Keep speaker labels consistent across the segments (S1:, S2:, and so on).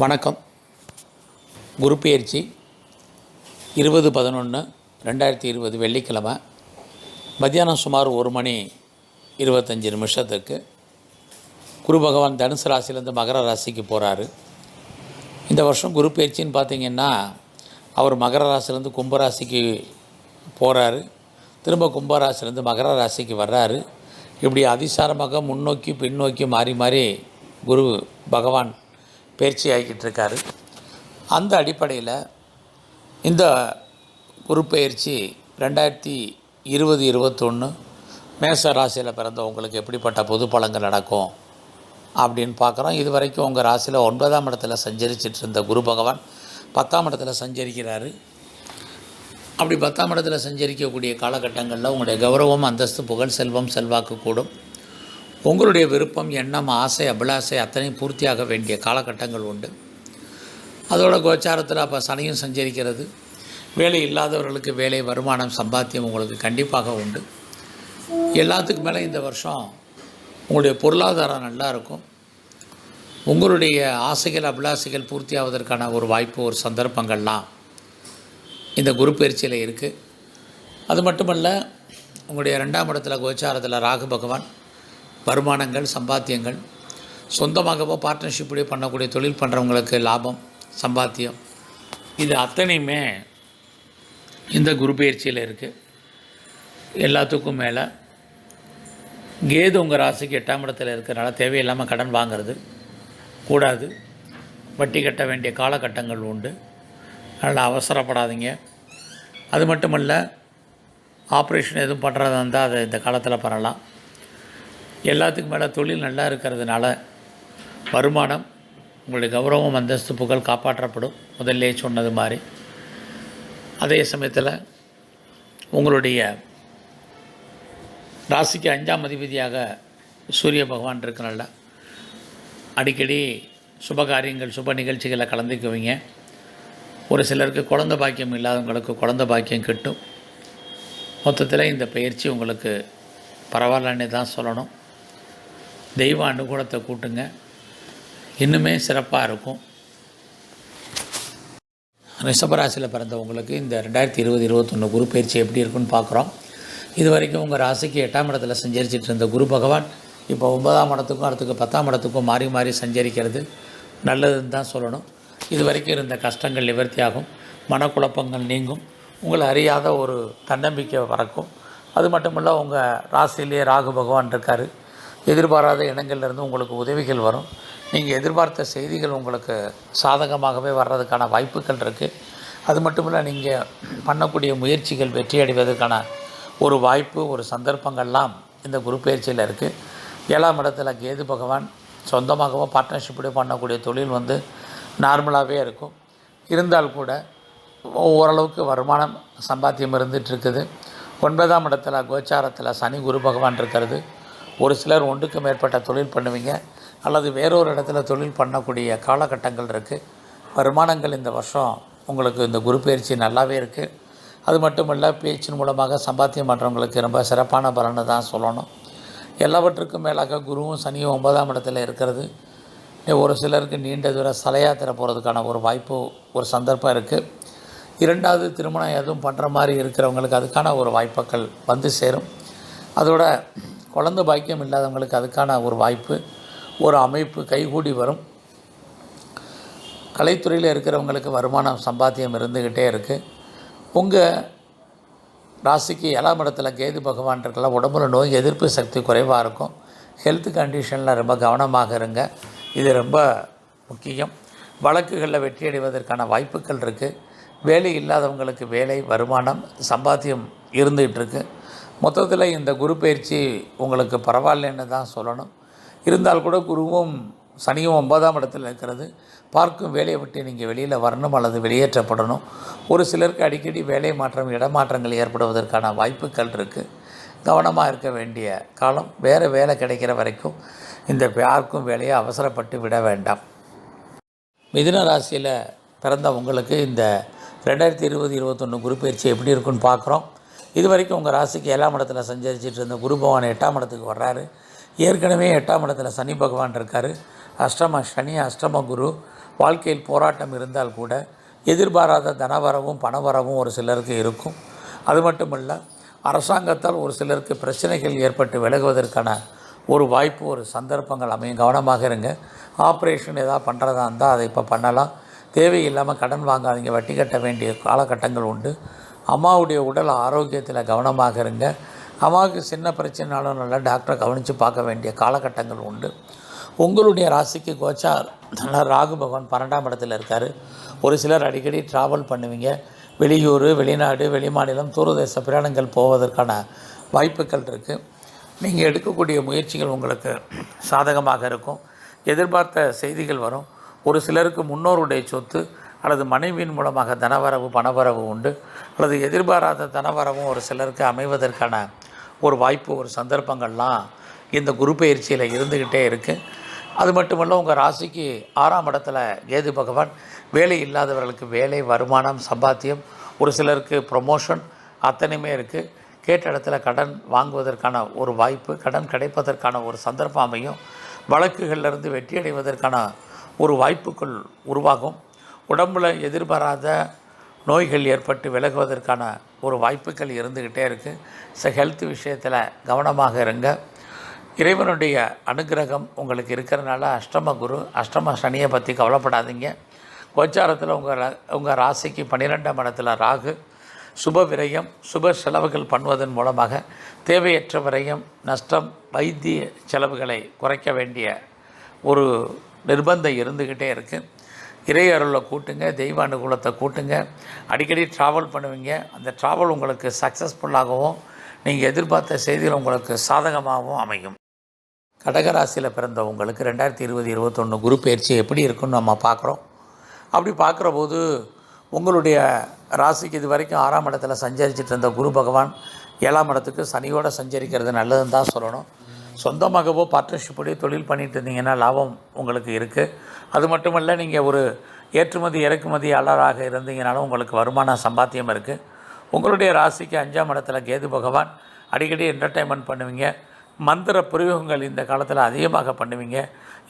S1: வணக்கம். குரு பயிற்சி இருபது பதினொன்று ரெண்டாயிரத்தி இருபது வெள்ளிக்கிழமை. மத்தியானம் சுமார் ஒரு மணி இருபத்தஞ்சி நிமிஷத்துக்கு. குரு பகவான் தனுசு ராசியிலேருந்து மகர ராசிக்கு போகிறாரு இந்த வருஷம் குரு பயிற்சின்னு பார்த்திங்கன்னா அவர் மகர ராசிலேருந்து கும்பராசிக்கு போகிறாரு திரும்ப கும்பராசிலேருந்து மகர ராசிக்கு வர்றாரு. இப்படி அதிசாரமாக முன்னோக்கி பின்னோக்கி மாறி மாறி குரு பகவான் பயிற்சி ஆகிக்கிட்டு இருக்காரு அந்த அடிப்படையில் இந்த குரு பயிற்சி ரெண்டாயிரத்தி இருபது இருபத்தொன்று மேச ராசியில் பிறந்தவங்களுக்கு எப்படிப்பட்ட பொது பலங்கள் நடக்கும் அப்படின்னு பார்க்குறோம். இது வரைக்கும் உங்கள் ராசியில் ஒன்பதாம் இடத்துல சஞ்சரிச்சிட்டு இருந்த குரு பகவான் பத்தாம் இடத்துல சஞ்சரிக்கிறாரு. அப்படி பத்தாம் இடத்துல சஞ்சரிக்கக்கூடிய காலகட்டங்களில் உங்களுடைய கௌரவம் அந்தஸ்து புகழ் செல்வம் செல்வாக்கு கூடும். உங்களுடைய விருப்பம் எண்ணம் ஆசை அபிலாசை அத்தனையும் பூர்த்தியாக வேண்டிய காலகட்டங்கள் உண்டு. அதோட கோச்சாரத்தில் அப்போ சனியும் சஞ்சரிக்கிறது. வேலை இல்லாதவர்களுக்கு வேலை வருமானம் சம்பாத்தியம் உங்களுக்கு கண்டிப்பாக உண்டு. எல்லாத்துக்கும் மேலே இந்த வருஷம் உங்களுடைய பொருளாதாரம் நல்லா இருக்கும். உங்களுடைய ஆசைகள் அபிலாசைகள் பூர்த்தியாவதற்கான ஒரு வாய்ப்பு ஒரு சந்தர்ப்பங்கள்லாம் இந்த குரு பயிற்சியில் இருக்குது அது மட்டுமல்ல உங்களுடைய ரெண்டாம் இடத்துல கோச்சாரத்தில் ராகு பகவான் வருமானங்கள் சம்பாத்தியங்கள் சொந்தமாகவோ பார்ட்னர்ஷிப்புடைய பண்ணக்கூடிய தொழில் பண்ணுறவங்களுக்கு லாபம் சம்பாத்தியம். இது அத்தனையுமே இந்த குரு பயிற்சியில் இருக்குது எல்லாத்துக்கும் மேலே கேது உங்கள் ராசிக்கு எட்டாம் இடத்துல இருக்கிறனால தேவையில்லாமல் கடன் வாங்கிறது கூடாது. வட்டி கட்ட வேண்டிய காலகட்டங்கள் உண்டு. அதனால் அவசரப்படாதீங்க. அது மட்டுமல்ல ஆப்ரேஷன் எதுவும் பண்ணுறதா இருந்தால் அதை இந்த காலத்தில் பண்ணலாம். எல்லாத்துக்கும் மேலே தொழில் நல்லா இருக்கிறதுனால வருமானம் உங்களுடைய கௌரவம் அந்தஸ்து புகழ் காப்பாற்றப்படும். முதல்லே சொன்னது மாதிரி. அதே சமயத்தில் உங்களுடைய ராசிக்கு அஞ்சாம் அதிபதியாக சூரிய பகவான் இருக்கனால அடிக்கடி சுபகாரியங்கள் சுப நிகழ்ச்சிகளில் கலந்துக்குவீங்க. ஒரு சிலருக்கு குழந்த பாக்கியம் இல்லாதவங்களுக்கு குழந்த பாக்கியம் கிட்டும். மொத்தத்தில் இந்த பயிற்சி உங்களுக்கு பரவாயில்லன்னு தான் சொல்லணும். தெய்வ அனுகூலத்தை கூட்டுங்க. இன்னுமே சிறப்பாக இருக்கும். ரிஷபராசியில் பிறந்தவங்களுக்கு இந்த ரெண்டாயிரத்தி இருபது இருபத்தொன்று குரு பயிற்சி எப்படி இருக்குன்னு பார்க்குறோம் இது வரைக்கும் உங்கள் ராசிக்கு எட்டாம் இடத்துல சஞ்சரிச்சிட்டு இருந்த குரு பகவான் இப்போ ஒன்பதாம் இடத்துக்கும் அடுத்துக்கு பத்தாம் இடத்துக்கும் மாறி மாறி சஞ்சரிக்கிறது நல்லதுன்னு தான் சொல்லணும். இது வரைக்கும் இருந்த கஷ்டங்கள் நிவர்த்தியாகும். மனக்குழப்பங்கள் நீங்கும். உங்களை அறியாத ஒரு தன்னம்பிக்கை பறக்கும். அது மட்டுமல்ல உங்கள் ராசியிலேயே ராகு பகவான் இருக்கார். எதிர்பாராத இடங்கள்லேருந்து உங்களுக்கு உதவிகள் வரும். நீங்கள் எதிர்பார்த்த செய்திகள் உங்களுக்கு சாதகமாகவே வர்றதுக்கான வாய்ப்புகள் இருக்குது அது மட்டும் இல்லை நீங்கள் பண்ணக்கூடிய முயற்சிகள் வெற்றி அடைவதற்கான ஒரு வாய்ப்பு ஒரு சந்தர்ப்பங்கள்லாம் இந்த குரு பயிற்சியில் இருக்குது ஏழாம் இடத்துல கேது பகவான் சொந்தமாகவோ பார்ட்னர்ஷிப்போட பண்ணக்கூடிய தொழில் வந்து நார்மலாகவே இருக்கும். இருந்தால் கூட ஓரளவுக்கு வருமானம் சம்பாத்தியம் இருந்துகிட்ருக்குது ஒன்பதாம் இடத்துல கோச்சாரத்தில் சனி குரு பகவான் இருக்கிறது. ஒரு சிலர் ஒன்றுக்கு மேற்பட்ட தொழில் பண்ணுவீங்க அல்லது வேறொரு இடத்துல தொழில் பண்ணக்கூடிய காலகட்டங்கள் இருக்குது வருமானங்கள் இந்த வருஷம் உங்களுக்கு இந்த குரு பயிற்சி நல்லாவே இருக்குது அது மட்டும் இல்லை பேச்சின் மூலமாக சம்பாத்தியம் பண்ணுறவங்களுக்கு ரொம்ப சிறப்பான பலனை தான் சொல்லணும். எல்லாவற்றுக்கும் மேலாக குருவும் சனியும் ஒன்பதாம் இடத்துல இருக்கிறது. ஒரு சிலருக்கு நீண்ட தூர சலையாத்திரை போகிறதுக்கான ஒரு வாய்ப்பு ஒரு சந்தர்ப்பம் இருக்குது இரண்டாவது திருமணம் எதுவும் பண்ணுற மாதிரி இருக்கிறவங்களுக்கு அதுக்கான ஒரு வாய்ப்புகள் வந்து சேரும். அதோட குழந்த பாக்கியம் இல்லாதவங்களுக்கு அதுக்கான ஒரு வாய்ப்பு ஒரு அமைப்பு கைகூடி வரும். கலைத்துறையில் இருக்கிறவங்களுக்கு வருமானம் சம்பாத்தியம் இருந்துக்கிட்டே இருக்குது உங்கள் ராசிக்கு ஏழாம் இடத்துல கேது பகவான் இருக்கலாம் உடம்புல நோய் எதிர்ப்பு சக்தி குறைவாக இருக்கும். ஹெல்த் கண்டிஷனில் ரொம்ப கவனமாக இருங்க. இது ரொம்ப முக்கியம். வழக்குகளில் வெற்றி அடைவதற்கான வாய்ப்புகள் இருக்குது வேலை இல்லாதவங்களுக்கு வேலை வருமானம் சம்பாத்தியம் இருந்துகிட்டு இருக்குது மொத்தத்தில் இந்த குரு பயிற்சி உங்களுக்கு பரவாயில்லைன்னு தான் சொல்லணும். இருந்தால் கூட குருவும் சனியும் ஒன்பதாம் இடத்தில் இருக்கிறது. பார்க்கும் வேலையை விட்டு நீங்கள் வெளியில் வரணும் அல்லது வெளியேற்றப்படணும். ஒரு சிலருக்கு அடிக்கடி வேலை மாற்றம் இடமாற்றங்கள் ஏற்படுவதற்கான வாய்ப்புகள் இருக்குது கவனமாக இருக்க வேண்டிய காலம். வேறு வேலை கிடைக்கிற வரைக்கும் இந்த யாருக்கும் வேலையை அவசரப்பட்டு விட வேண்டாம். மிதுன ராசியில் பிறந்த உங்களுக்கு இந்த ரெண்டாயிரத்தி இருபது இருபத்தொன்று குரு பயிற்சி எப்படி இருக்குன்னு பார்க்குறோம். இது வரைக்கும் உங்கள் ராசிக்கு ஏழாம் இடத்துல சஞ்சரிச்சிட்டு இருந்த குரு பகவான் எட்டாம் இடத்துக்கு வர்றாரு. ஏற்கனவே எட்டாம் இடத்துல சனி பகவான் இருக்கார். அஷ்டம சனி அஷ்டம குரு வாழ்க்கையில் போராட்டம் இருந்தால் கூட எதிர்பாராத தனவரவும் பணவரவும் ஒரு சிலருக்கு இருக்கும். அது மட்டுமல்ல அரசாங்கத்தால் ஒரு சிலருக்கு பிரச்சனைகள் ஏற்பட்டு விலகுவதற்கான ஒரு வாய்ப்பு ஒரு சந்தர்ப்பங்கள் அமையும். கவனமாக இருங்க. ஆப்ரேஷன் எதாவது பண்ணுறதா இருந்தால் அதை இப்போ பண்ணலாம். தேவையில்லாமல் கடன் வாங்காதீங்க. வட்டி கட்ட வேண்டிய காலகட்டங்கள் உண்டு. அம்மாவுடைய உடல் ஆரோக்கியத்தில் கவனமாக இருங்க. அம்மாவுக்கு சின்ன பிரச்சனைனாலும் நல்லா டாக்டரை கவனித்து பார்க்க வேண்டிய காலகட்டங்கள் உண்டு. உங்களுடைய ராசிக்கு கோச்சார் நல்லா ராகு பகவான் பன்னெண்டாம் இடத்துல இருக்கார். ஒரு சிலர் அடிக்கடி ட்ராவல் பண்ணுவீங்க. வெளியூர் வெளிநாடு வெளிமாநிலம் தூரதேச பிரயாணங்கள் போவதற்கான வாய்ப்புகள் இருக்குது நீங்கள் எடுக்கக்கூடிய முயற்சிகள் உங்களுக்கு சாதகமாக இருக்கும். எதிர்பார்த்த செய்திகள் வரும். ஒரு சிலருக்கு முன்னோருடைய சொத்து அல்லது மனைவியின் மூலமாக தனவரவு பணவரவு உண்டு. அல்லது எதிர்பாராத தனவரவும் ஒரு சிலருக்கு அமைவதற்கான ஒரு வாய்ப்பு ஒரு சந்தர்ப்பங்கள்லாம் இந்த குரு பயிற்சியில் இருந்துக்கிட்டே இருக்குது அது மட்டுமல்ல உங்கள் ராசிக்கு ஆறாம் இடத்துல கேது பகவான் வேலை இல்லாதவர்களுக்கு வேலை வருமானம் சம்பாத்தியம் ஒரு சிலருக்கு ப்ரொமோஷன் அத்தனையுமே இருக்குது கேட்ட இடத்துல கடன் வாங்குவதற்கான ஒரு வாய்ப்பு கடன் கிடைப்பதற்கான ஒரு சந்தர்ப்பம் அமையும். வழக்குகளிலிருந்து வெற்றியடைவதற்கான ஒரு வாய்ப்புகள் உருவாகும். உடம்பில் எதிர்பாராத நோய்கள் ஏற்பட்டு விலகுவதற்கான ஒரு வாய்ப்புகள் இருந்துக்கிட்டே இருக்குது ஸோ ஹெல்த் விஷயத்தில் கவனமாக இருங்க. இறைவனுடைய அனுகிரகம் உங்களுக்கு இருக்கிறனால அஷ்டம குரு அஷ்டம சனியை பற்றி கவலைப்படாதீங்க. கோச்சாரத்தில் உங்கள் உங்கள் ராசிக்கு பன்னிரெண்டாம் இடத்துல ராகு சுப விரயம் சுப செலவுகள் பண்ணுவதன் மூலமாக தேவையற்ற விரயம் நஷ்டம் வைத்திய செலவுகளை குறைக்க வேண்டிய ஒரு நிர்பந்தம் இருந்துக்கிட்டே இருக்குது இறை கூட்டுங்க தெய்வ அனுகூலத்தை கூட்டுங்க. அடிக்கடி ட்ராவல் பண்ணுவீங்க. அந்த ட்ராவல் உங்களுக்கு சக்ஸஸ்ஃபுல்லாகவும் நீங்கள் எதிர்பார்த்த செய்திகள் உங்களுக்கு சாதகமாகவும் அமையும். கடகராசியில் பிறந்த உங்களுக்கு ரெண்டாயிரத்தி இருபது இருபத்தொன்று குரு பயிற்சி எப்படி இருக்குன்னு நம்ம பார்க்குறோம். அப்படி பார்க்குற போது உங்களுடைய ராசிக்கு இது வரைக்கும் ஆறாம் இடத்துல சஞ்சரிச்சிட்டு இருந்த குரு பகவான் ஏழாம் இடத்துக்கு சனியோடு சஞ்சரிக்கிறது நல்லதுன்னு தான் சொல்லணும். சொந்தமாகவோ பார்ட்னர்ஷிப்போடய தொழில் பண்ணிட்டு இருந்தீங்கன்னா லாபம் உங்களுக்கு இருக்குது அது மட்டுமல்ல நீங்கள் ஒரு ஏற்றுமதி இறக்குமதியாளராக இருந்தீங்கனாலும் உங்களுக்கு வருமான சம்பாத்தியம் இருக்குது உங்களுடைய ராசிக்கு அஞ்சாம் இடத்துல கேது பகவான் அடிக்கடி என்டர்டைன்மெண்ட் பண்ணுவீங்க. மந்திர பிரயோகங்கள் இந்த காலத்தில் அதிகமாக பண்ணுவீங்க.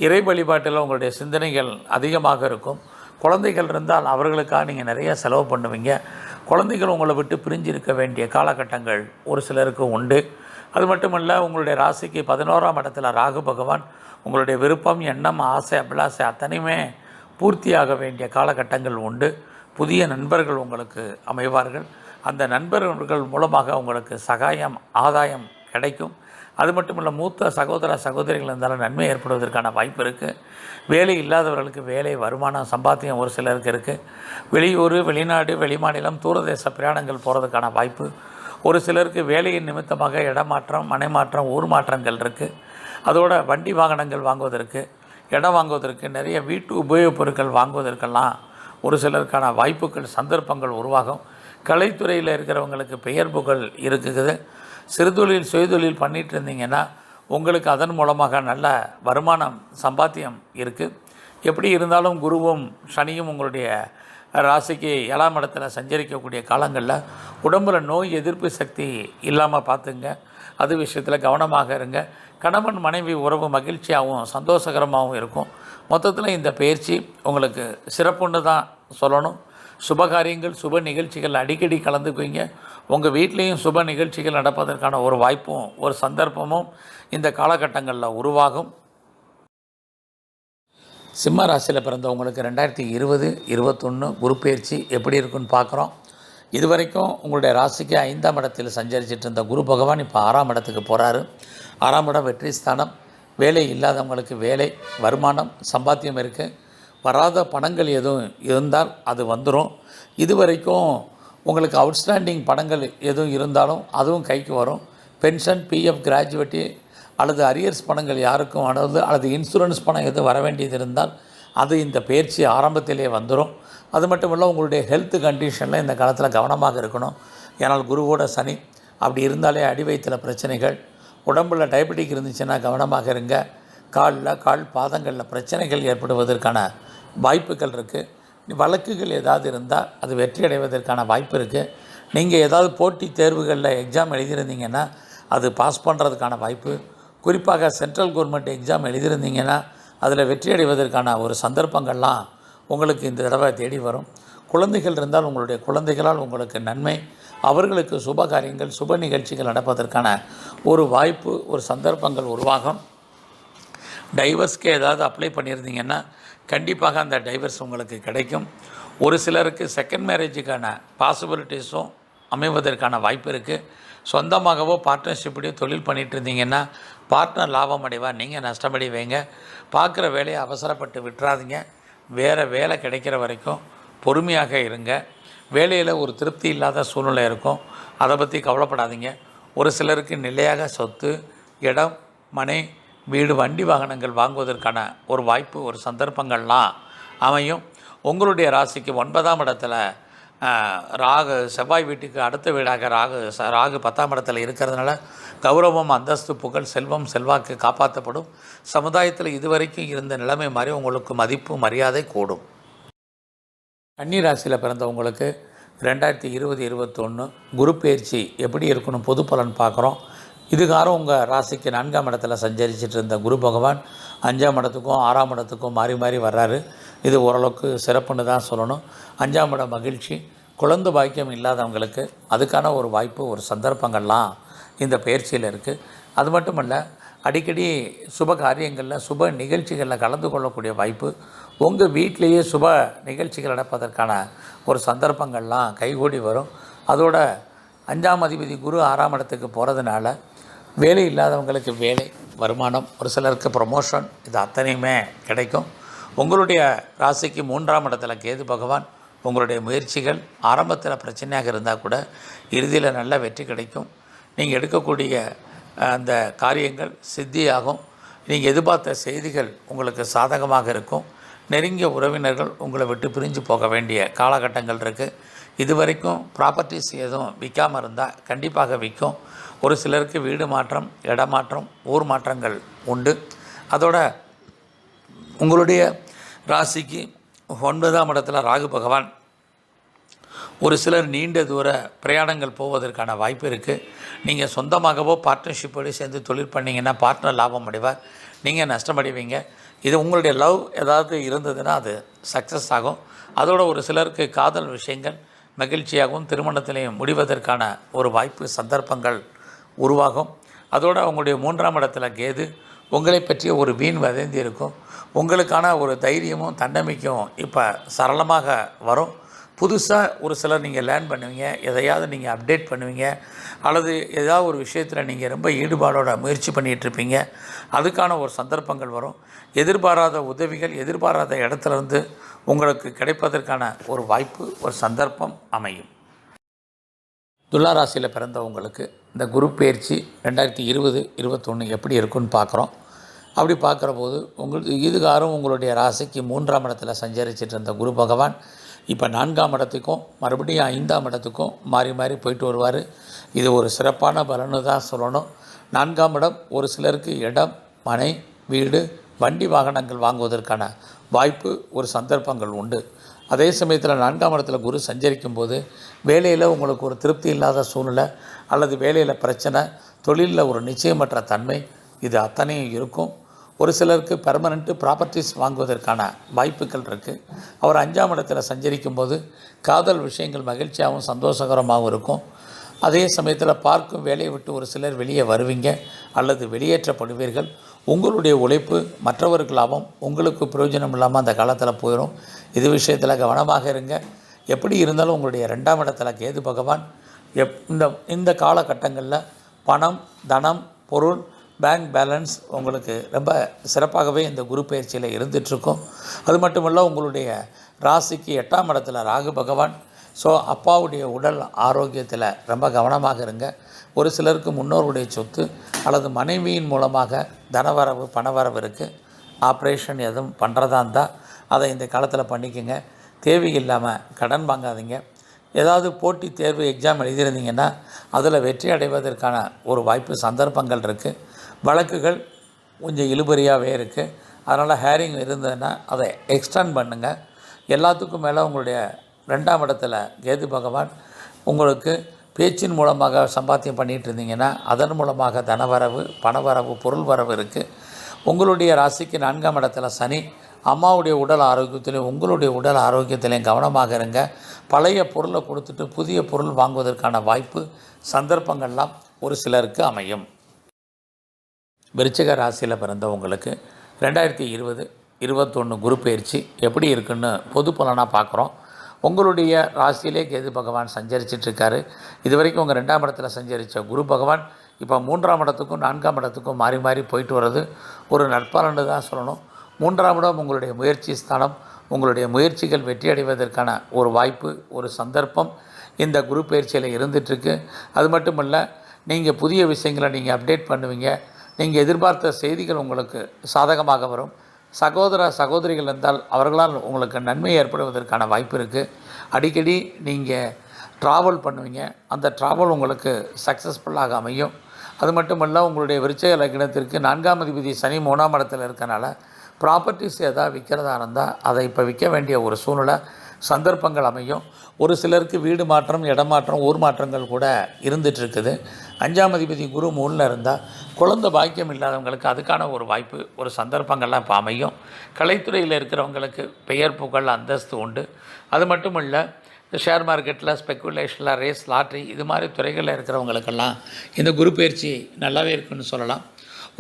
S1: இறை வழிபாட்டில் உங்களுடைய சிந்தனைகள் அதிகமாக இருக்கும். குழந்தைகள் இருந்தால் அவர்களுக்காக நீங்கள் நிறைய செலவு பண்ணுவீங்க. குழந்தைகள் உங்களை விட்டு பிரிஞ்சு இருக்க வேண்டிய காலகட்டங்கள் ஒரு சிலருக்கு உண்டு. அது மட்டுமல்ல உங்களுடைய ராசிக்கு பதினோராம் இடத்துல ராகு பகவான் உங்களுடைய விருப்பம் எண்ணம் ஆசை அபிலாசை அத்தனையுமே பூர்த்தியாக வேண்டிய காலகட்டங்கள் உண்டு. புதிய நண்பர்கள் உங்களுக்கு அமைவார்கள். அந்த நண்பர்கள் மூலமாக உங்களுக்கு சகாயம் ஆதாயம் கிடைக்கும். அது மட்டும் இல்லை மூத்த சகோதர சகோதரிகள் இருந்தாலும் நன்மை ஏற்படுவதற்கான வாய்ப்பு இருக்குது வேலை இல்லாதவர்களுக்கு வேலை வருமானம் சம்பாத்தியம் ஒரு சிலருக்கு இருக்குது வெளியூர் வெளிநாடு வெளிமாநிலம் தூரதேச பிரயாணங்கள் போகிறதுக்கான வாய்ப்பு. ஒரு சிலருக்கு வேலையின் நிமித்தமாக இடமாற்றம் மனைமாற்றம் ஊர் மாற்றங்கள் இருக்குது அதோட வண்டி வாகனங்கள் வாங்குவதற்கு இடம் வாங்குவதற்கு நிறைய வீட்டு உபயோகப் பொருட்கள் வாங்குவதற்கெல்லாம் ஒரு சிலருக்கான வாய்ப்புகள் சந்தர்ப்பங்கள் உருவாகும். கலைத்துறையில் இருக்கிறவங்களுக்கு பெயர் புகழ் இருக்குது சிறுதொழில் சுயதொழில் பண்ணிட்டு இருந்தீங்கன்னா உங்களுக்கு அதன் மூலமாக நல்ல வருமானம் சம்பாத்தியம் இருக்குது எப்படி இருந்தாலும் குருவும் சனியும் உங்களுடைய ராசிக்கு ஏழாம் இடத்துல சஞ்சரிக்கக்கூடிய காலங்களில் உடம்புல நோய் எதிர்ப்பு சக்தி இல்லாமல் பார்த்துங்க. அது விஷயத்தில் கவனமாக இருங்க. கணவன் மனைவி உறவு மகிழ்ச்சியாகவும் சந்தோஷகரமாகவும் இருக்கும். மொத்தத்தில் இந்த பயிற்சி உங்களுக்கு சிறப்புன்னு தான் சொல்லணும். சுபகாரியங்கள் சுப நிகழ்ச்சிகள் அடிக்கடி கலந்துக்குவீங்க. உங்கள் வீட்லேயும் சுப நிகழ்ச்சிகள் நடப்பதற்கான ஒரு வாய்ப்பும் ஒரு சந்தர்ப்பமும் இந்த காலகட்டங்களில் உருவாகும். சிம்ம ராசியில் பிறந்தவங்களுக்கு ரெண்டாயிரத்தி இருபது இருபத்தொன்று குரு பயிற்சி எப்படி இருக்குன்னு பார்க்குறோம் இது வரைக்கும் உங்களுடைய ராசிக்கு ஐந்தாம் இடத்தில் சஞ்சரிச்சிட்டு இருந்த குரு பகவான் இப்போ ஆறாம் இடத்துக்கு போகிறாரு ஆறாம் இடம் வெற்றி ஸ்தானம். வேலை இல்லாதவங்களுக்கு வேலை வருமானம் சம்பாத்தியம் இருக்குது வராத பணங்கள் எதுவும் இருந்தால் அது வந்துடும் இது வரைக்கும் உங்களுக்கு அவுட்ஸ்டாண்டிங் பணங்கள் எதுவும் இருந்தாலும் அதுவும் கைக்கு வரும். பென்ஷன் பிஎஃப் கிராஜுவேட்டி அல்லது அரியர்ஸ் பணங்கள் யாருக்கும் அதாவது அல்லது இன்சூரன்ஸ் பணம் எதுவும் வர வேண்டியது இருந்தால் அது இந்த பயிற்சி ஆரம்பத்திலே வந்துடும் அது மட்டும் இல்லை உங்களுடைய ஹெல்த் கண்டிஷனில் இந்த காலத்தில் கவனமாக இருக்கணும். ஏன்னால் குருவோட சனி அப்படி இருந்தாலே அடி வயிற்றில் பிரச்சனைகள் உடம்புல டயபெட்டிக் இருந்துச்சுன்னா கவனமாக இருங்க. காலில் கால் பாதங்களில் பிரச்சனைகள் ஏற்படுவதற்கான வாய்ப்புகள் இருக்குது வழக்குகள் ஏதாவது இருந்தால் அது வெற்றி அடைவதற்கான வாய்ப்பு இருக்குது நீங்கள் ஏதாவது போட்டி தேர்வுகளில் எக்ஸாம் எழுதியிருந்தீங்கன்னா அது பாஸ் பண்ணுறதுக்கான வாய்ப்பு. குறிப்பாக சென்ட்ரல் கவர்மெண்ட் எக்ஸாம் எழுதியிருந்தீங்கன்னா அதில் வெற்றி அடைவதற்கான ஒரு சந்தர்ப்பங்கள்லாம் உங்களுக்கு இந்த தடவை தேடி வரும். குழந்தைகள் இருந்தால் உங்களுடைய குழந்தைகளால் உங்களுக்கு நன்மை. அவர்களுக்கு சுப காரியங்கள் சுப நிகழ்ச்சிகள் நடப்பதற்கான ஒரு வாய்ப்பு ஒரு சந்தர்ப்பங்கள் உருவாகும். டைவர்ஸ்க்கு ஏதாவது அப்ளை பண்ணியிருந்தீங்கன்னா கண்டிப்பாக அந்த டைவர்ஸ் உங்களுக்கு கிடைக்கும். ஒரு சிலருக்கு செகண்ட் மேரேஜுக்கான பாசிபிலிட்டிஸும் அமைவதற்கான வாய்ப்பு இருக்குது சொந்தமாகவோ பார்ட்னர்ஷிப்லேயோ தொழில் பண்ணிகிட்டு இருந்தீங்கன்னா பார்ட்னர் லாபம் அடைவா நீங்கள் நஷ்டமடைவீங்க. பார்க்குற வேலையை அவசரப்பட்டு விட்டுறாதீங்க. வேறு வேலை கிடைக்கிற வரைக்கும் பொறுமையாக இருங்க. வேலையில் ஒரு திருப்தி இல்லாத சூழ்நிலை இருக்கும். அதை பற்றி கவலைப்படாதீங்க. ஒரு சிலருக்கு நிலையாக சொத்து இடம் மனை வீடு வண்டி வாகனங்கள் வாங்குவதற்கான ஒரு வாய்ப்பு ஒரு சந்தர்ப்பங்கள்லாம் அமையும். உங்களுடைய ராசிக்கு ஒன்பதாம் இடத்துல ராகு செவ்வாய் வீட்டுக்கு அடுத்த வீடாக ராகு ச- ராகு பத்தாம் இடத்துல இருக்கிறதுனால கௌரவம் அந்தஸ்து புகழ் செல்வம் செல்வாக்கு காப்பாற்றப்படும். சமுதாயத்தில் இதுவரைக்கும் இருந்த நிலைமை மாதிரி உங்களுக்கு மதிப்பு மரியாதை கூடும். கன்னி ராசியில் பிறந்தவங்களுக்கு ரெண்டாயிரத்தி இருபது இருபத்தொன்று குரு பயிற்சி எப்படி இருக்கணும் பொது பலன் பார்க்குறோம். இதுகாரம் உங்கள் ராசிக்கு நான்காம் இடத்துல சஞ்சரிச்சிட்டு இருந்த குரு பகவான் அஞ்சாம் இடத்துக்கும் ஆறாம் இடத்துக்கும் மாறி மாறி வர்றாரு. இது ஓரளவுக்கு சிறப்புன்னு தான் சொல்லணும். அஞ்சாம் இடம் மகிழ்ச்சி. குழந்தை பாக்கியம் இல்லாதவங்களுக்கு அதுக்கான ஒரு வாய்ப்பு ஒரு சந்தர்ப்பங்கள்லாம் இந்த பயிற்சியில் இருக்குது அது மட்டும் இல்லை அடிக்கடி சுப காரியங்களில் சுப நிகழ்ச்சிகளில் கலந்து கொள்ளக்கூடிய வாய்ப்பு உங்கள் வீட்டிலேயே சுப நிகழ்ச்சிகள் நடப்பதற்கான ஒரு சந்தர்ப்பங்கள்லாம் கைகூடி வரும். அதோட அஞ்சாம் அதிபதி குரு ஆறாம் இடத்துக்கு போகிறதுனால வேலை இல்லாதவங்களுக்கு வேலை வருமானம் ஒரு சிலருக்கு ப்ரொமோஷன் இது அத்தனையுமே கிடைக்கும். உங்களுடைய ராசிக்கு மூன்றாம் இடத்துல கேது பகவான் உங்களுடைய முயற்சிகள் ஆரம்பத்தில் பிரச்சனையாக இருந்தால் கூட இறுதியில் நல்ல வெற்றி கிடைக்கும். நீங்கள் எடுக்கக்கூடிய அந்த காரியங்கள் சித்தியாகும். நீங்கள் எதிர்பார்த்த செய்திகள் உங்களுக்கு சாதகமாக இருக்கும். நெருங்கிய உறவினர்கள் உங்களை விட்டு பிரிஞ்சு போக வேண்டிய காலகட்டங்கள் இருக்குது இது வரைக்கும் ப்ராப்பர்ட்டிஸ் எதுவும் விற்காமல் இருந்தால் கண்டிப்பாக விற்கும் ஒரு சிலருக்கு வீடு மாற்றம் இடமாற்றம் ஊர் மாற்றங்கள் உண்டு. அதோட உங்களுடைய ராசிக்கு ஒன்பதாம் இடத்துல ராகு பகவான். ஒரு சிலர் நீண்ட தூர பிரயாணங்கள் போவதற்கான வாய்ப்பு இருக்குது நீங்கள் சொந்தமாகவோ பார்ட்னர்ஷிப்போடு சேர்ந்து தொழில் பண்ணீங்கன்னா பார்ட்னர் லாபம் அடைவார். நீங்கள் நஷ்டமடைவீங்க. இது உங்களுடைய லவ் ஏதாவது இருந்ததுன்னா அது சக்ஸஸ் ஆகும். அதோட ஒரு சிலருக்கு காதல் விஷயங்கள் மகிழ்ச்சியாகவும் திருமணத்திலையும் முடிவதற்கான ஒரு வாய்ப்பு சந்தர்ப்பங்கள் உருவாகும். அதோடு அவங்களுடைய மூன்றாம் இடத்துல கேது உங்களை பற்றிய ஒரு வீண் வதந்தி இருக்கும். உங்களுக்கான ஒரு தைரியமும் தன்னம்பிக்கையும் இப்போ சரளமாக வரும். புதுசாக ஒரு சிலர் நீங்கள் லேர்ன் பண்ணுவீங்க. எதையாவது நீங்கள் அப்டேட் பண்ணுவீங்க. அல்லது ஏதாவது ஒரு விஷயத்தில் நீங்கள் ரொம்ப ஈடுபாடோட முயற்சி பண்ணிகிட்ருப்பீங்க அதுக்கான ஒரு சந்தர்ப்பங்கள் வரும். எதிர்பாராத உதவிகள் எதிர்பாராத இடத்துலருந்து உங்களுக்கு கிடைப்பதற்கான ஒரு வாய்ப்பு ஒரு சந்தர்ப்பம் அமையும். துலா ராசியில் பிறந்தவங்களுக்கு இந்த குரு பயிற்சி ரெண்டாயிரத்தி இருபது இருபத்தொன்று எப்படி இருக்குன்னு பார்க்குறோம் அப்படி பார்க்குற போது உங்களுக்கு இதுகாரும் உங்களுடைய ராசிக்கு மூன்றாம் இடத்துல சஞ்சரிச்சிட்டு இருந்த குரு பகவான் இப்போ நான்காம் இடத்துக்கும் மறுபடியும் ஐந்தாம் இடத்துக்கும் மாறி மாறி போயிட்டு வருவார். இது ஒரு சிறப்பான பலன்னு தான் சொல்லணும். நான்காம் இடம் ஒரு சிலருக்கு இடம் மனை வீடு வண்டி வாகனங்கள் வாங்குவதற்கான வாய்ப்பு ஒரு சந்தர்ப்பங்கள் உண்டு. அதே சமயத்தில் நான்காம் இடத்துல குரு சஞ்சரிக்கும் போது வேலையில் உங்களுக்கு ஒரு திருப்தி இல்லாத சூழ்நிலை அல்லது வேலையில் பிரச்சனை தொழிலில் ஒரு நிச்சயமற்ற தன்மை இது அத்தனையும் இருக்கும். ஒரு சிலருக்கு பெர்மனண்ட்டு ப்ராப்பர்ட்டிஸ் வாங்குவதற்கான வாய்ப்புகள் இருக்குது அவர் அஞ்சாம் இடத்தில் சஞ்சரிக்கும் போது காதல் விஷயங்கள் மகிழ்ச்சியாகவும் சந்தோஷகரமாகவும் இருக்கும். அதே சமயத்தில் பார்க்கும் வேலையை விட்டு ஒரு சிலர் வெளியே வருவீங்க அல்லது வெளியேற்றப்படுவீர்கள். உங்களுடைய உழைப்பு மற்றவர்களாகவும் உங்களுக்கு பிரயோஜனம் இல்லாமல் அந்த காலத்தில் போயிடும் இது விஷயத்தில் கவனமாக இருங்க. எப்படி இருந்தாலும் உங்களுடைய ரெண்டாம் இடத்துல கேது பகவான் எப் இந்த இந்த காலகட்டங்களில் பணம் தனம் பொருள் பேங்க் பேலன்ஸ் உங்களுக்கு ரொம்ப சிறப்பாகவே இந்த குரு பயிற்சியில் இருந்துகிட்ருக்கும். அது மட்டும் உங்களுடைய ராசிக்கு எட்டாம் இடத்துல ராகு பகவான். ஸோ அப்பாவுடைய உடல் ஆரோக்கியத்தில் ரொம்ப கவனமாக இருங்க. ஒரு சிலருக்கு முன்னோருடைய சொத்து அல்லது மனைவியின் மூலமாக தனவரவு பணவரவு இருக்குது ஆப்ரேஷன் எதுவும் பண்ணுறதா இருந்தால் அதை இந்த காலத்தில் பண்ணிக்கோங்க. தேவையில்லாமல் கடன் வாங்காதீங்க. ஏதாவது போட்டி தேர்வு எக்ஸாம் எழுதியிருந்தீங்கன்னா அதில் வெற்றி அடைவதற்கான ஒரு வாய்ப்பு சந்தர்ப்பங்கள் இருக்குது வழக்குகள் கொஞ்சம் இழுபறியாகவே இருக்குது அதனால் ஹேரிங் இருந்ததுன்னா அதை எக்ஸ்டெண்ட் பண்ணுங்கள் எல்லாத்துக்கும் மேலே உங்களுடைய ரெண்டாம் இடத்துல கேது பகவான் உங்களுக்கு பேச்சின் மூலமாக சம்பாத்தியம் பண்ணிகிட்டு இருந்தீங்கன்னா அதன் மூலமாக தனவரவு பணவரவு பொருள் வரவு இருக்குது உங்களுடைய ராசிக்கு நான்காம் இடத்துல சனி அம்மாவுடைய உடல் ஆரோக்கியத்திலையும் உங்களுடைய உடல் ஆரோக்கியத்திலையும் கவனமாக இருங்க. பழைய பொருளை கொடுத்துட்டு புதிய பொருள் வாங்குவதற்கான வாய்ப்பு சந்தர்ப்பங்கள்லாம் ஒரு சிலருக்கு அமையும். விருச்சிக ராசியில் பிறந்தவங்களுக்கு ரெண்டாயிரத்தி இருபது இருபத்தொன்று குரு பயிற்சி எப்படி இருக்குன்னு பொது பலனாக பார்க்குறோம். உங்களுடைய ராசியிலே கேது பகவான் சஞ்சரிச்சிட்ருக்காரு இது வரைக்கும் உங்கள் ரெண்டாம் இடத்துல சஞ்சரித்த குரு பகவான் இப்போ மூன்றாம் இடத்துக்கும் நான்காம் இடத்துக்கும் மாறி மாறி போயிட்டு வர்றது ஒரு நட்பலன்னு தான் சொல்லணும். மூன்றாம் இடம் உங்களுடைய முயற்சி ஸ்தானம். உங்களுடைய முயற்சிகள் வெற்றி அடைவதற்கான ஒரு வாய்ப்பு ஒரு சந்தர்ப்பம் இந்த குரு பயிற்சியில் இருந்துகிட்ருக்கு அது மட்டும் இல்லை நீங்கள் புதிய விஷயங்களை நீங்கள் அப்டேட் பண்ணுவீங்க. நீங்கள் எதிர்பார்த்த செய்திகள் உங்களுக்கு சாதகமாக வரும். சகோதர சகோதரிகள் இருந்தால் அவர்களால் உங்களுக்கு நன்மை ஏற்படுவதற்கான வாய்ப்பு இருக்குது அடிக்கடி நீங்கள் ட்ராவல் பண்ணுவீங்க. அந்த ட்ராவல் உங்களுக்கு சக்ஸஸ்ஃபுல்லாக அமையும். அது மட்டும் இல்லை உங்களுடைய விருச்சய லக்னத்திற்கு நான்காம் அதிபதி சனி மூணாம் இடத்துல இருக்கனால ப்ராப்பர்ட்டிஸ் எதாவது விற்கிறதா இருந்தால் அதை இப்போ விற்க வேண்டிய ஒரு சூழ்நிலை சந்தர்ப்பங்கள் அமையும். ஒரு சிலருக்கு வீடு மாற்றம் இடமாற்றம் ஊர் மாற்றங்கள் கூட இருந்துகிட்ருக்குது அஞ்சாம் அதிபதி குரு மூணில் இருந்தால் குழந்தை பாக்கியம் இல்லாதவங்களுக்கு அதுக்கான ஒரு வாய்ப்பு ஒரு சந்தர்ப்பங்கள்லாம் இப்போ அமையும். கலைத்துறையில் இருக்கிறவங்களுக்கு பெயர் புகழ் அந்தஸ்து உண்டு. அது மட்டும் இல்லை இந்த ஷேர் மார்க்கெட்டில் ஸ்பெக்குலேஷனில் ரேஸ் லாட்ரி இது மாதிரி துறைகளில் இருக்கிறவங்களுக்கெல்லாம் இந்த குரு பயிற்சி நல்லாவே இருக்குன்னு சொல்லலாம்.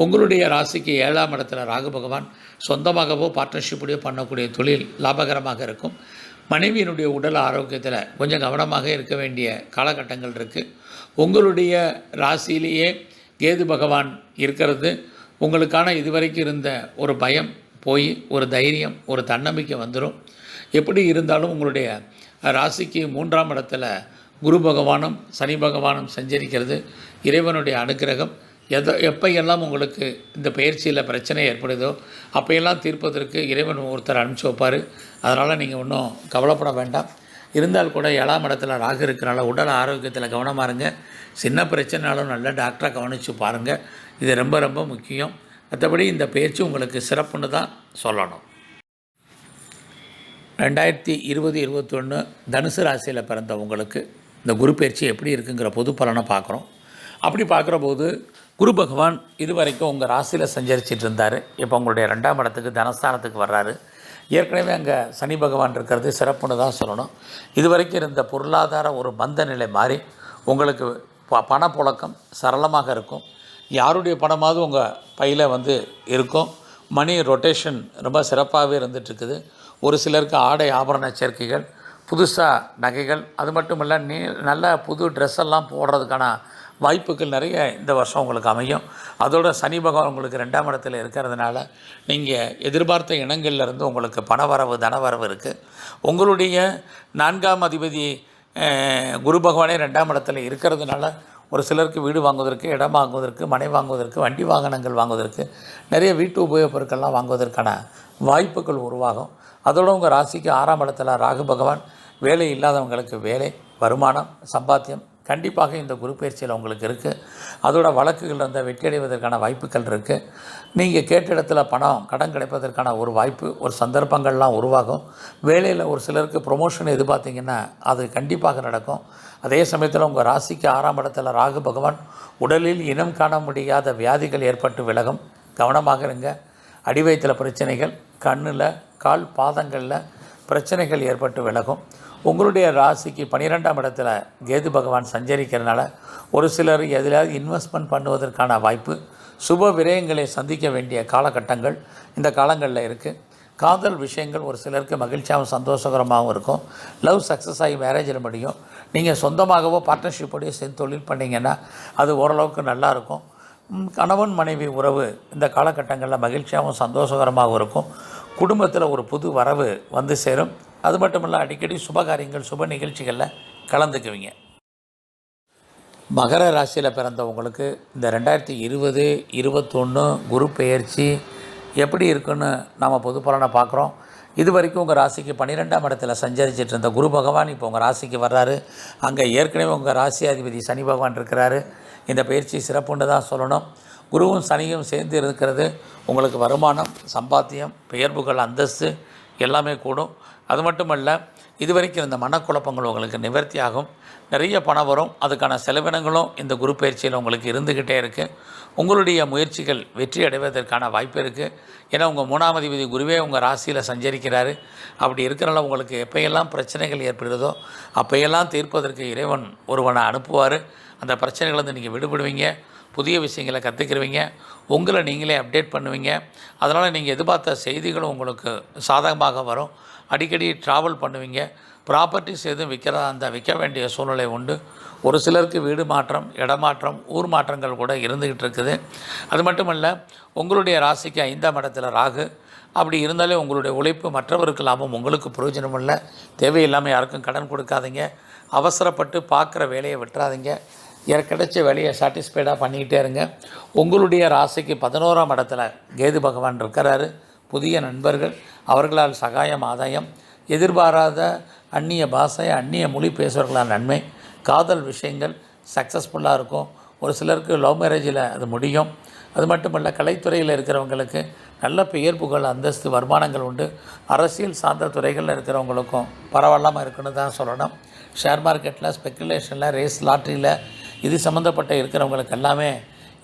S1: உங்களுடைய ராசிக்கு ஏழாம் இடத்துல ராகு பகவான் சொந்தமாகவோ பார்ட்னர்ஷிப்போடையோ பண்ணக்கூடிய தொழில் லாபகரமாக இருக்கும். மனைவியினுடைய உடல் ஆரோக்கியத்தில் கொஞ்சம் கவனமாக இருக்க வேண்டிய காலகட்டங்கள் இருக்குது உங்களுடைய ராசியிலேயே கேது பகவான் இருக்கிறது. உங்களுக்கான இதுவரைக்கும் இருந்த ஒரு பயம் போய் ஒரு தைரியம் ஒரு தன்னம்பிக்கை வந்துடும் எப்படி இருந்தாலும் உங்களுடைய ராசிக்கு மூன்றாம் இடத்துல குரு பகவானும் சனி பகவானும் சஞ்சரிக்கிறது. இறைவனுடைய அனுக்கிரகம் எதை எப்பையெல்லாம் உங்களுக்கு இந்த பயிற்சியில் பிரச்சனை ஏற்படுதோ அப்பையெல்லாம் தீர்ப்பதற்கு இறைவன் ஒருத்தர் அனுப்பிச்சி வைப்பார். அதனால் நீங்கள் ஒன்றும் கவலைப்பட வேண்டாம். இருந்தால் கூட ஏழாம் இடத்துல ராகு இருக்கிறனால உடல் ஆரோக்கியத்தில் கவனமாக இருங்க. சின்ன பிரச்சனைனாலும் நல்ல டாக்டரை கவனித்து பாருங்கள் இது ரொம்ப ரொம்ப முக்கியம். மற்றபடி இந்த பேச்சு உங்களுக்கு சிறப்புன்னு தான் சொல்லணும். ரெண்டாயிரத்தி இருபது இருபத்தொன்று தனுசு ராசியில் பிறந்த உங்களுக்கு இந்த குரு பயிற்சி எப்படி இருக்குங்கிற பொது பலனை பார்க்குறோம். அப்படி பார்க்குற போது குரு பகவான் இது வரைக்கும் உங்கள் ராசியில் சஞ்சரிச்சிட்டு இருந்தார். இப்போ உங்களுடைய ரெண்டாம் இடத்துக்கு தனஸ்தானத்துக்கு வர்றாரு. ஏற்கனவே அங்கே சனி பகவான் இருக்கிறது சிறப்புன்னு தான் சொல்லணும். இது வரைக்கும் இருந்த பொருளாதார ஒரு மந்த நிலை மாறி உங்களுக்கு ப பணப்புழக்கம் சரளமாக இருக்கும். யாருடைய பணமாவது உங்கள் பையில் வந்து இருக்கும். மணி ரொட்டேஷன் ரொம்ப சிறப்பாகவே இருந்துகிட்ருக்குது. ஒரு சிலருக்கு ஆடை ஆபரண சேர்க்கைகள் புதுசாக நகைகள் அது மட்டும் இல்லை நீ நல்ல புது ட்ரெஸ் எல்லாம் போடுறதுக்கான வாய்ப்புகள் நிறைய இந்த வருஷம் உங்களுக்கு அமையும். அதோட சனி பகவான் உங்களுக்கு ரெண்டாம் இடத்துல இருக்கிறதுனால நீங்கள் எதிர்பார்த்த இனங்கள்லேருந்து உங்களுக்கு பண உங்களுக்கு பணவரவு தனவரவு இருக்குது உங்களுடைய நான்காம் அதிபதி குரு பகவானே ரெண்டாம் இடத்துல இருக்கிறதுனால ஒரு சிலருக்கு வீடு வாங்குவதற்கு இடம் வாங்குவதற்கு மனை வாங்குவதற்கு வண்டி வாகனங்கள் வாங்குவதற்கு நிறைய வீட்டு உபயோகப் பொருட்கள்லாம் வாங்குவதற்கான வாய்ப்புகள் உருவாகும். அதோடு உங்கள் ராசிக்கு ஆறாம் இடத்துல ராகு பகவான் வேலை இல்லாதவங்களுக்கு வேலை வருமானம் சம்பாத்தியம் கண்டிப்பாக இந்த குரு பயிற்சியில் உங்களுக்கு இருக்குது அதோட வழக்குகள் இருந்தால் வெற்றியடைவதற்கான வாய்ப்புகள் இருக்குது நீங்கள் கேட்ட இடத்துல பணம் கடன் கிடைப்பதற்கான ஒரு வாய்ப்பு ஒரு சந்தர்ப்பங்கள்லாம் உருவாகும். வேலையில் ஒரு சிலருக்கு ப்ரொமோஷன் எதிர்பார்த்திங்கன்னா அது கண்டிப்பாக நடக்கும். அதே சமயத்தில் உங்கள் ராசிக்கு ஆறாம் இடத்துல ராகு பகவான் உடலில் இனம் காண முடியாத வியாதிகள் ஏற்பட்டு விலகும். கவனமாக இருங்க. அடிவயத்தில் பிரச்சனைகள் கண்ணில் கால் பாதங்களில் பிரச்சனைகள் ஏற்பட்டு விலகும். உங்களுடைய ராசிக்கு பன்னிரெண்டாம் இடத்துல கேது பகவான் சஞ்சரிக்கிறதுனால ஒரு சிலர் எதிலாவது இன்வெஸ்ட்மெண்ட் பண்ணுவதற்கான வாய்ப்பு சுப விரயங்களை சந்திக்க வேண்டிய காலகட்டங்கள் இந்த காலங்களில் இருக்குது காதல் விஷயங்கள் ஒரு சிலருக்கு மகிழ்ச்சியாகவும் சந்தோஷகரமாகவும் இருக்கும். லவ் சக்ஸஸ் ஆகி மேரேஜில் முடியும். நீங்கள் சொந்தமாகவோ பார்ட்னர்ஷிப்போடையோ சேர்ந்து தொழில் பண்ணிங்கன்னா அது ஓரளவுக்கு நல்லா இருக்கும். கணவன் மனைவி உறவு இந்த காலகட்டங்களில் மகிழ்ச்சியாகவும் சந்தோஷகரமாகவும் இருக்கும். குடும்பத்தில் ஒரு புது வரவு வந்து சேரும். அது மட்டும் இல்லை அடிக்கடி சுபகாரியங்கள் சுப நிகழ்ச்சிகளில் கலந்துக்குவீங்க. மகர ராசியில் பிறந்தவங்களுக்கு இந்த ரெண்டாயிரத்தி இருபது இருபத்தொன்று குரு பெயர்ச்சி எப்படி இருக்குன்னு நாம் பொது பலனை பார்க்குறோம். இது வரைக்கும் உங்கள் ராசிக்கு பன்னிரெண்டாம் இடத்துல சஞ்சரிச்சிட்டு இருந்த குரு பகவான் இப்போ உங்கள் ராசிக்கு வர்றாரு. அங்கே ஏற்கனவே உங்கள் ராசி அதிபதி சனி பகவான் இருக்கிறாரு. இந்த பயிற்சி சிறப்புன்னு தான் சொல்லணும். குருவும் சனியும் சேர்ந்து இருக்கிறது. உங்களுக்கு வருமானம் சம்பாத்தியம் பெயர்புகள் அந்தஸ்து எல்லாமே கூடும். அது மட்டுமல்ல இதுவரைக்கும் இந்த மனக்குழப்பங்கள் உங்களுக்கு நிவர்த்தி ஆகும் நிறைய பணம் வரும். அதுக்கான செலவினங்களும் இந்த குரு பயிற்சியில் உங்களுக்கு இருந்துக்கிட்டே இருக்குது உங்களுடைய முயற்சிகள் வெற்றி அடைவதற்கான வாய்ப்பு இருக்குது ஏன்னா உங்கள் மூணாம் அதிபதி குருவே உங்கள் ராசியில் சஞ்சரிக்கிறாரு. அப்படி இருக்கிறனால உங்களுக்கு எப்பையெல்லாம் பிரச்சனைகள் ஏற்படுகிறதோ அப்பையெல்லாம் தீர்ப்பதற்கு இறைவன் ஒருவனை அனுப்புவார். அந்த பிரச்சனைகளை நீங்கள் விடுபடுவீங்க. புதிய விஷயங்களை கற்றுக்கிறவீங்க உங்களை நீங்களே அப்டேட் பண்ணுவீங்க. அதனால் நீங்கள் எதிர்பார்த்த செய்திகளும் உங்களுக்கு சாதகமாக வரும். அடிக்கடி ட்ராவல் பண்ணுவீங்க. ப்ராப்பர்ட்டிஸ் எதுவும் விற்கிறதா அந்த விற்க வேண்டிய சூழ்நிலை உண்டு. ஒரு சிலருக்கு வீடு மாற்றம் இடமாற்றம் ஊர் மாற்றங்கள் கூட இருந்துக்கிட்டு இருக்குது. அது மட்டுமல்ல உங்களுடைய ராசிக்கு ஐந்தாம் இடத்துல ராகு. அப்படி இருந்தாலே உங்களுடைய உழைப்பு மற்றவருக்கு லாபம் உங்களுக்கு பிரயோஜனம் இல்லை. தேவையில்லாமல் யாருக்கும் கடன் கொடுக்காதீங்க. அவசரப்பட்டு பார்க்குற வேலையை விட்டுறாதீங்க. எனக்கு கிடைச்ச வேலையை சாட்டிஸ்ஃபைடாக பண்ணிக்கிட்டே இருங்க. உங்களுடைய ராசிக்கு பதினோராம் இடத்துல கேது பகவான் இருக்கிறாரு. புதிய நண்பர்கள் அவர்களால் சகாயம் ஆதாயம் எதிர்பாராத அந்நிய பாஷை அந்நிய மொழி பேசுகிறவர்களால் நன்மை. காதல் விஷயங்கள் சக்ஸஸ்ஃபுல்லாக இருக்கும். ஒரு சிலருக்கு லவ் மேரேஜில் அது முடியும். அது மட்டுமல்ல கலைத்துறையில் இருக்கிறவங்களுக்கு நல்ல பெயர் புகழ் அந்தஸ்து வருமானங்கள் உண்டு. அரசியல் சார்ந்த துறைகளில் இருக்கிறவங்களுக்கும் பரவாயில்லாமல் இருக்குன்னு தான் சொல்லணும். ஷேர் மார்க்கெட்டில் ஸ்பெக்குலேஷனில் ரேஸ் லாட்ரியில் இது சம்மந்தப்பட்ட இருக்கிறவங்களுக்கு எல்லாமே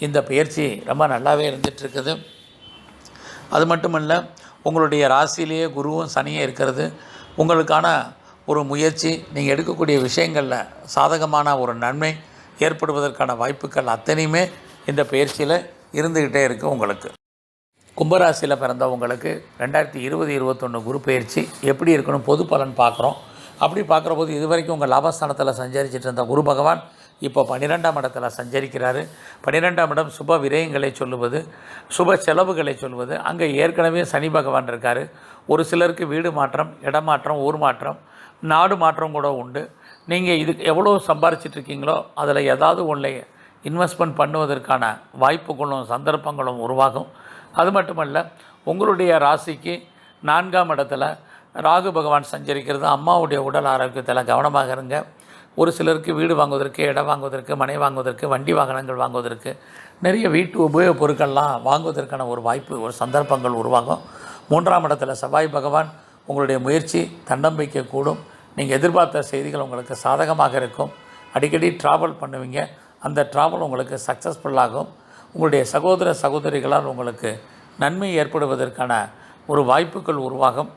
S1: இந்த பயிற்சி ரொம்ப நல்லாவே இருந்துகிட்ருக்குது. அது மட்டுமல்ல உங்களுடைய ராசியிலேயே குருவும் சனியும் இருக்கிறது. உங்களுக்கான ஒரு முயற்சி நீங்கள் எடுக்கக்கூடிய விஷயங்களில் சாதகமான ஒரு நன்மை ஏற்படுவதற்கான வாய்ப்புகள் அத்தனையுமே இந்த பயிற்சியில் இருந்துக்கிட்டே இருக்குது உங்களுக்கு. கும்பராசியில் பிறந்தவங்களுக்கு ரெண்டாயிரத்தி இருபது இருபத்தொன்று குரு பயிற்சி எப்படி இருக்கணும் பொது பலன் பார்க்குறோம். அப்படி பார்க்குற போது இது வரைக்கும் உங்கள் லாபஸ்தானத்தில் சஞ்சரிச்சிட்டு இருந்த குரு பகவான் இப்போ பன்னிரெண்டாம் இடத்துல சஞ்சரிக்கிறாரு. பன்னிரெண்டாம் இடம் சுப விரயங்களை சொல்லுவது சுப செலவுகளை சொல்லுவது. அங்கே ஏற்கனவே சனி பகவான் இருக்கார். ஒரு சிலருக்கு வீடு மாற்றம் இடமாற்றம் ஊர் மாற்றம் நாடு மாற்றம் கூட உண்டு. நீங்கள் இதுக்கு எவ்வளோ சம்பாரிச்சிட்ருக்கீங்களோ அதில் ஏதாவது ஒன்றை இன்வெஸ்ட்மெண்ட் பண்ணுவதற்கான வாய்ப்புகளும் சந்தர்ப்பங்களும் உருவாகும். அது மட்டுமல்ல உங்களுடைய ராசிக்கு நான்காம் இடத்துல ராகு பகவான் சஞ்சரிக்கிறது அம்மாவுடைய உடல் ஆரோக்கியத்தில் கவனமாக இருங்க. ஒரு சிலருக்கு வீடு வாங்குவதற்கு இடம் வாங்குவதற்கு மனை வாங்குவதற்கு வண்டி வாகனங்கள் வாங்குவதற்கு நிறைய வீட்டு உபயோகப் பொருட்கள்லாம் வாங்குவதற்கான ஒரு வாய்ப்பு ஒரு சந்தர்ப்பங்கள் உருவாகும். மூன்றாம் இடத்துல செவ்வாய் பகவான் உங்களுடைய முயற்சி தன்னம்பிக்கை கூடும். நீங்கள் எதிர்பார்த்த செய்திகள் உங்களுக்கு சாதகமாக இருக்கும். அடிக்கடி ட்ராவல் பண்ணுவீங்க. அந்த ட்ராவல் உங்களுக்கு சக்ஸஸ்ஃபுல்லாகும் உங்களுடைய சகோதர சகோதரிகளால் உங்களுக்கு நன்மை ஏற்படுவதற்கான ஒரு வாய்ப்புகள் உருவாகும்.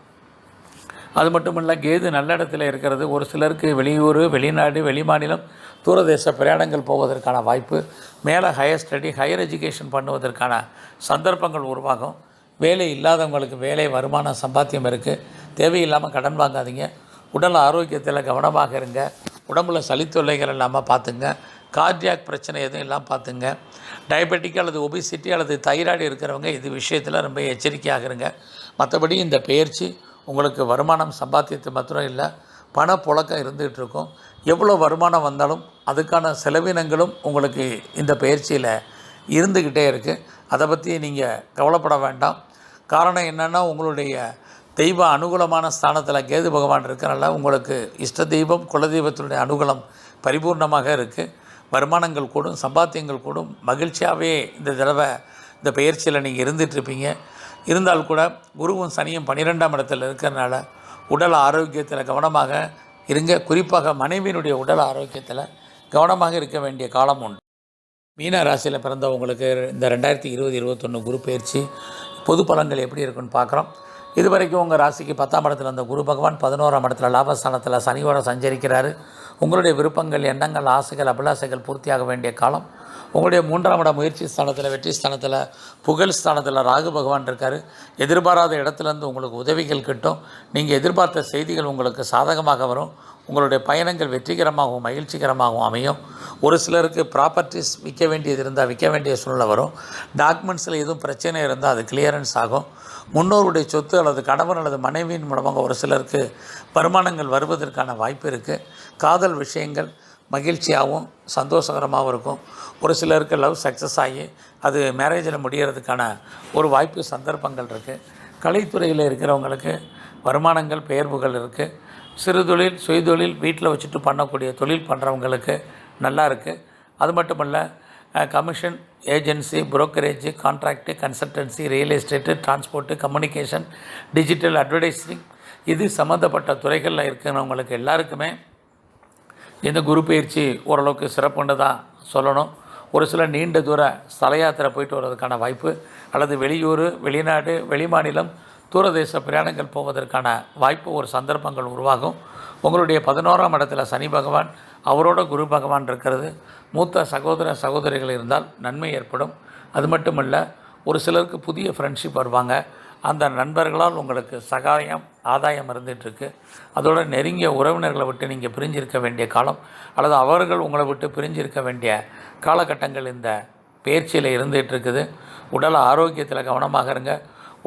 S1: அது மட்டுமல்ல கேது நல்ல இடத்துல இருக்கிறது. ஒரு சிலருக்கு வெளியூர் வெளிநாடு வெளிமாநிலம் தூரதேச பிரயாணங்கள் போவதற்கான வாய்ப்பு மேலே ஹையர் ஸ்டடி ஹையர் எஜுகேஷன் பண்ணுவதற்கான சந்தர்ப்பங்கள் உருவாகும். வேலை இல்லாதவங்களுக்கு வேலை வருமானம் சம்பாத்தியம் இருக்குது தேவையில்லாமல் கடன் வாங்காதீங்க. உடல் ஆரோக்கியத்தில் கவனமாக இருங்க. உடம்புல சளித்தொல்லைகள் இல்லாமல் பார்த்துங்க கார்டியாக் பிரச்சனை எதுவும் இல்லாமல் பார்த்துங்க டயபெட்டிக் அல்லது ஒபிசிட்டி அல்லது தைராய்டு இருக்கிறவங்க இது விஷயத்தில் ரொம்ப எச்சரிக்கையாக இருங்க. மற்றபடி இந்த பயிற்சி உங்களுக்கு வருமானம் சம்பாத்தியத்து மாத்திரம் இல்லை பணப்புழக்கம் இருந்துகிட்டு இருக்கும் எவ்வளோ வருமானம் வந்தாலும் அதுக்கான செலவினங்களும் உங்களுக்கு இந்த பயிற்சியில் இருந்துக்கிட்டே இருக்குது அதை பற்றி நீங்கள் கவலைப்பட வேண்டாம். காரணம் என்னென்னா உங்களுடைய தெய்வ அனுகூலமான ஸ்தானத்தில் கேது பகவான் இருக்கிறனால உங்களுக்கு இஷ்ட தெய்வம் குலதெய்வத்தினுடைய அனுகூலம் பரிபூர்ணமாக இருக்குது வருமானங்கள் கூடும் சம்பாத்தியங்கள் கூடும். மகிழ்ச்சியாகவே இந்த தடவை இந்த பயிற்சியில் நீங்கள் இருந்துகிட்ருப்பீங்க. இருந்தால் கூட குருவும் சனியும் பன்னிரெண்டாம் இடத்தில் இருக்கிறனால உடல் ஆரோக்கியத்தில் கவனமாக இருங்க. குறிப்பாக மனைவியினுடைய உடல் ஆரோக்கியத்தில் கவனமாக இருக்க வேண்டிய காலம் உண்டு. மீன ராசியில் பிறந்தவங்களுக்கு இந்த ரெண்டாயிரத்தி இருபது இருபத்தொன்று குரு பயிற்சி பொது பலன்கள் எப்படி இருக்குன்னு பார்க்குறோம் இது வரைக்கும் உங்கள் ராசிக்கு பத்தாம் இடத்துல இருந்த குரு பகவான் பதினோராம் இடத்துல லாபஸ்தானத்தில் சனியோட சஞ்சரிக்கிறாரு. உங்களுடைய விருப்பங்கள் எண்ணங்கள் ஆசைகள் அபிலாசைகள் பூர்த்தியாக வேண்டிய காலம். உங்களுடைய மூன்றாம் இட முயற்சி ஸ்தானத்தில் வெற்றி ஸ்தானத்தில் புகழ் ஸ்தானத்தில் ராகு பகவான் இருக்கார். எதிர்பாராத இடத்துலேருந்து உங்களுக்கு உதவிகள் கிட்டும். நீங்கள் எதிர்பார்த்த செய்திகள் உங்களுக்கு சாதகமாக வரும். உங்களுடைய பயணங்கள் வெற்றிகரமாகவும் மகிழ்ச்சிகரமாகவும் அமையும். ஒரு சிலருக்கு ப்ராப்பர்ட்டிஸ் விற்க வேண்டியது இருந்தால் விற்க வேண்டிய சூழ்நிலை வரும். டாக்குமெண்ட்ஸில் எதுவும் பிரச்சனை இருந்தால் அது கிளியரன்ஸ் ஆகும். முன்னோருடைய சொத்து அல்லது கணவன் அல்லது மனைவியின் மூலமாக ஒரு சிலருக்கு வருமானங்கள் வருவதற்கான வாய்ப்பு இருக்குது காதல் விஷயங்கள் மகிழ்ச்சியாகவும் சந்தோஷகரமாகவும் இருக்கும். ஒரு சிலருக்கு லவ் சக்ஸஸ் ஆகி அது மேரேஜில் முடியறதுக்கான ஒரு வாய்ப்பு சந்தர்ப்பங்கள் இருக்குது கலைத்துறையில் இருக்கிறவங்களுக்கு வருமானங்கள் பெயர்வுகள் இருக்குது சிறு தொழில் சுயதொழில் வீட்டில் வச்சுட்டு பண்ணக்கூடிய தொழில் பண்ணுறவங்களுக்கு நல்லா இருக்குது அது மட்டுமல்ல commission agency brokerage contract consultancy real estate transport communication digital advertising இது சம்மந்தப்பட்ட துறைகளில் இருக்கிறவங்களுக்கு எல்லாருக்குமே இந்த குரு பயிற்சி ஓரளவுக்கு சிறப்புன்னு தான் சொல்லணும். ஒரு சில நீண்ட தூர ஸ்தல யாத்திரை போயிட்டு வர்றதுக்கான வாய்ப்பு அல்லது வெளியூர் வெளிநாடு வெளிமாநிலம் தூரதேச பிரயாணங்கள் போவதற்கான வாய்ப்பு ஒரு சந்தர்ப்பங்கள் உருவாகும். உங்களுடைய பதினோராம் இடத்துல சனி பகவான் அவரோட குரு பகவான் இருக்கிறது. மூத்த சகோதர சகோதரிகள் இருந்தால் நன்மை ஏற்படும். அது மட்டுமல்ல ஒரு சிலருக்கு புதிய ஃப்ரெண்ட்ஷிப் வருவாங்க. அந்த நண்பர்களால் உங்களுக்கு சகாயம் ஆதாயம் இருந்துகிட்ருக்கு. அதோட நெருங்கிய உறவினர்களை விட்டு நீங்கள் பிரிஞ்சிருக்க வேண்டிய காலம் அல்லது அவர்கள் உங்களை விட்டு பிரிஞ்சிருக்க வேண்டிய காலகட்டங்கள் இந்த பயிற்சியில் இருந்துகிட்டு இருக்குது உடல் ஆரோக்கியத்தில் கவனமாக இருங்க.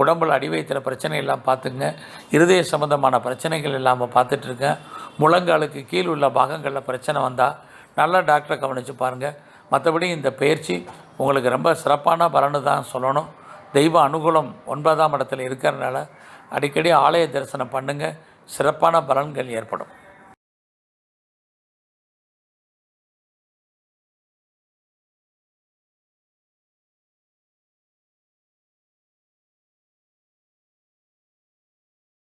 S1: உடம்புல அடிவயத்தில் பிரச்சனை எல்லாம் பார்த்துங்க இருதய சம்மந்தமான பிரச்சனைகள் இல்லாமல் பார்த்துட்ருக்கேன். முழங்காலுக்கு கீழ் உள்ள பாகங்களில் பிரச்சனை வந்தால் நல்லா டாக்டரை கவனித்து பாருங்கள் மற்றபடி இந்த பயிற்சி உங்களுக்கு ரொம்ப சிறப்பான பலனு தான் சொல்லணும். தெய்வ அனுகூலம் ஒன்பதாம் இடத்துல இருக்கிறதுனால அடிக்கடி ஆலய தரிசனம் பண்ணுங்கள் சிறப்பான பலன்கள் ஏற்படும்.